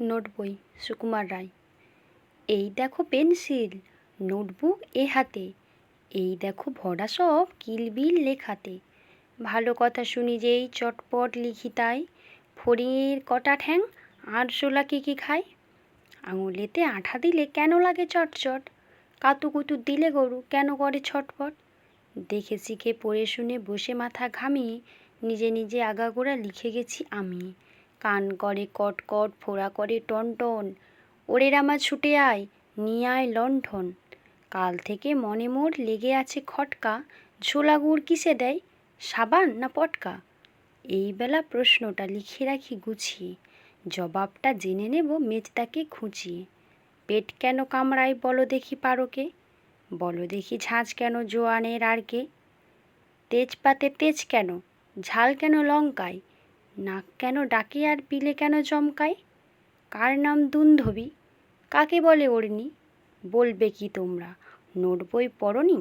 Note বই, সুকুমার রায়। এই দেখো পেন্সিল, নোটবুক এ হাতে। এই দেখো ভরা সব কিলবিল লেখাতে। ভালো কথা শুনি যেই চটপট লিখি তাই ফড়িংয়ের কটা ঠ্যাং আরশোলা কি কি খায়? আঙুলেতে আঠা দিলে কেন লাগে চটচট? কাতুকুতু দিলে গরু, কেন করে ছটপট? দেখে শিখে পড়ে শুনে বসে মাথা ঘামিয়ে, নিজে নিজে আগাগোড়া লিখে গেছি আমি। কান করে কটকট কট, ফোড়া করে টন টন। ওরে রামা ছুটে আয়, নিয়ে আয় লণ্ঠন। কাল থেকে মনে মোর লেগে আছে খটকা। ঝোলা গুড় কিসে দেয়, সাবান না পটকা? এই বেলা প্রশ্নটা লিখে রাখি গুছিয়ে জবাবটা জেনে নেব মেজদাকে খুঁচিয়ে পেট কেন কামড়ায় বলো দেখি পারোকে? বলো দেখি ঝাঁঝ কেন জোয়ানের আর কে তেজপাতে তেজ কেন? ঝাল কেন লঙ্কায়? নাক কেন ডাকে আর পিলে কেন চমকায়? কার নাম দুন্ধবী? কাকে বলে ওড়নি বলবে কি তোমরা? নোট বই পড়নি